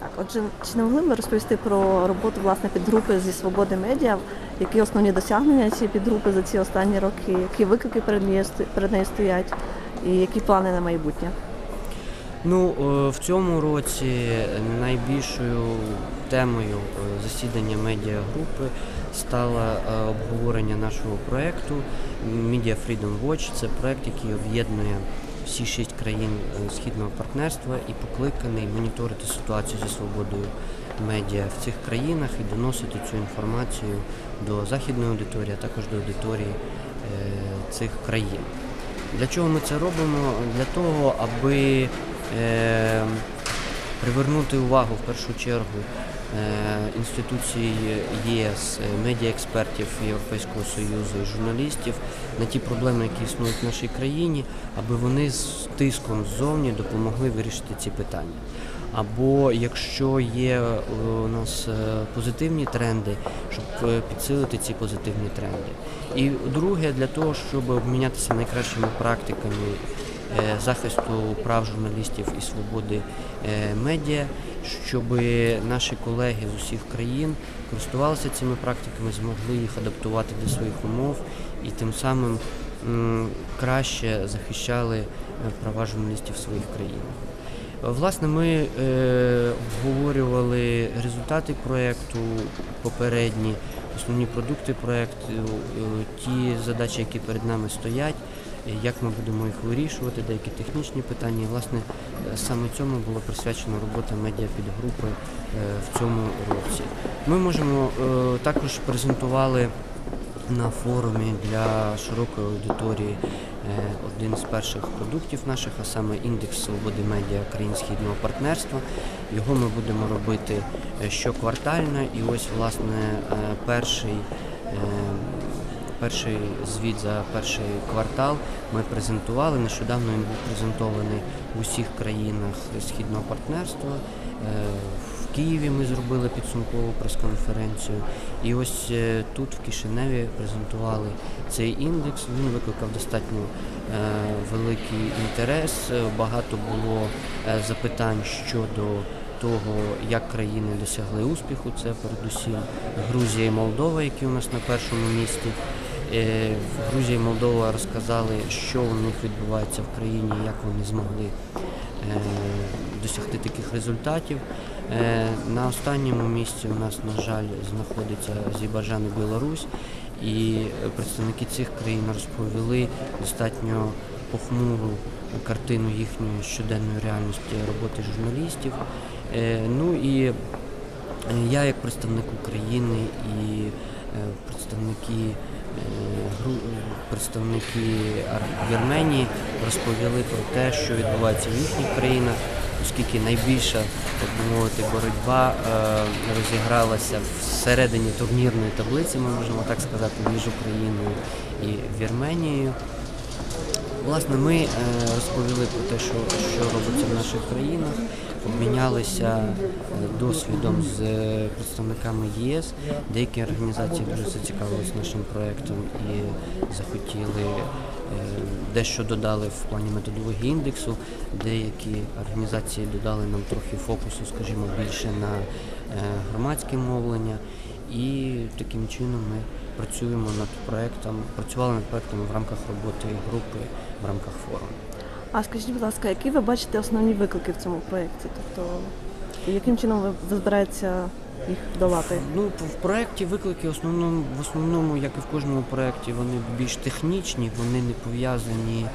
Так, отже, чи не могли б ви розповісти про роботу власне підгрупи зі свободи медіа? Які основні досягнення цієї підгрупи за ці останні роки? Які виклики перед нею, перед нею стоять, і які плани на майбутнє? Ну, е, в цьому році найбільшою темою е, засідання медіагрупи стало е, обговорення нашого проєкту Media Freedom Watch. Це проєкт, який об'єднує всі шість країн е, східного партнерства і покликаний моніторити ситуацію зі свободою медіа в цих країнах і доносити цю інформацію до західної аудиторії, а також до аудиторії е, цих країн. Для чого ми це робимо? Для того, аби е, привернути увагу в першу чергу інституцій ЄС, е, медіаекспертів Європейського Союзу журналістів на ті проблеми, які існують в нашій країні, аби вони з тиском ззовні допомогли вирішити ці питання. Або якщо є е, у нас е, позитивні тренди, щоб е, підсилити ці позитивні тренди. І друге, для того, щоб обмінятися найкращими практиками е, захисту прав журналістів і свободи е, медіа, щоб наші колеги з усіх країн користувалися цими практиками, змогли їх адаптувати до своїх умов і тим самим краще захищали е, права журналістів своїх країнах. Власне, ми е, обговорювали результати проєкту попередні, основні продукти проєкту, е, ті задачі, які перед нами стоять, е, як ми будемо їх вирішувати, деякі технічні питання. І, власне, саме цьому була присвячена робота медіапідгрупи е, в цьому році. Ми можемо е, також презентували на форумі для широкої аудиторії е, один з перших продуктів наших, а саме індекс свободи медіа країн східного партнерства. Його ми будемо робити щоквартально. І ось власне перший. Перший звіт за перший квартал ми презентували. Нещодавно він був презентований в усіх країнах східного партнерства. Е, В Києві ми зробили підсумкову прес-конференцію. І ось е, тут, в Кишиневі, презентували цей індекс. Він викликав достатньо е, великий інтерес. Багато було запитань щодо того, як країни досягли успіху. Це передусім Грузія і Молдова, які у нас на першому місці. Е, Грузія і Молдова розказали, що у них відбувається в країні, як вони змогли е, досягти таких результатів. Е, На останньому місці у нас, на жаль, знаходиться Азербайджан і Білорусь, і представники цих країн розповіли достатньо похмуру картину їхньої щоденної реальності роботи журналістів. Ну і я як представник України і представники, е, представники Вірменії розповіли про те, що відбувається в їхніх країнах, оскільки найбільша, так мовити, боротьба е, розігралася всередині турнірної таблиці, ми можемо так сказати, між Україною і Вірменією. Власне, ми е, розповіли про те, що, що робиться в наших країнах, обмінялися е, досвідом з е, представниками ЄС. Деякі організації дуже зацікавилися нашим проєктом і захотіли дещо додали в плані методології індексу. Деякі організації додали нам трохи фокусу, скажімо, більше на громадське мовлення. І таким чином ми працюємо над проектом, працювали над проектом в рамках роботи групи в рамках форуму. А скажіть, будь ласка, які ви бачите основні виклики в цьому проєкті? Тобто, яким чином ви, ви збираєтеся їх долати? Ну, в проєкті виклики в основному, в основному, як і в кожному проєкті, вони більш технічні, вони не пов'язані,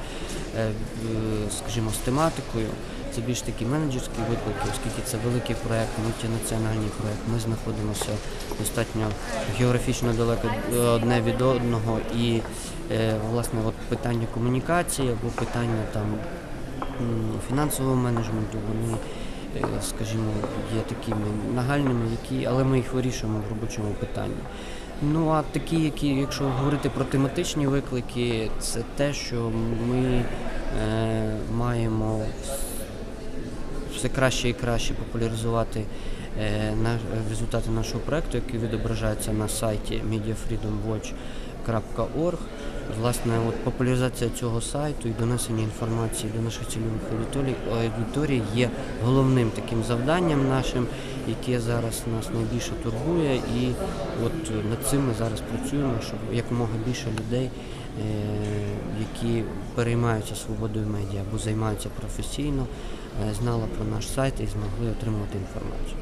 е, е, скажімо, з тематикою. Це більш такі менеджерські виклики, оскільки це великий проєкт, мультинаціональний проєкт. Ми знаходимося достатньо географічно далеко одне від одного. І е, власне от питання комунікації або питання там фінансового менеджменту, вони, е, скажімо, є такими нагальними, які, але ми їх вирішуємо в робочому питанні. Ну а такі, які, якщо говорити про тематичні виклики, це те, що ми е, маємо все краще і краще популяризувати результати нашого проекту, які відображаються на сайті Media Freedom Watch. media.group.org. Власне, от популяризація цього сайту і донесення інформації до наших цільових аудиторій, є головним таким завданням нашим, яке зараз нас найбільше турбує. І от над цим ми зараз працюємо, щоб якомога більше людей, е, які переймаються свободою медіа або займаються професійно, е, знала про наш сайт і змогли отримувати інформацію.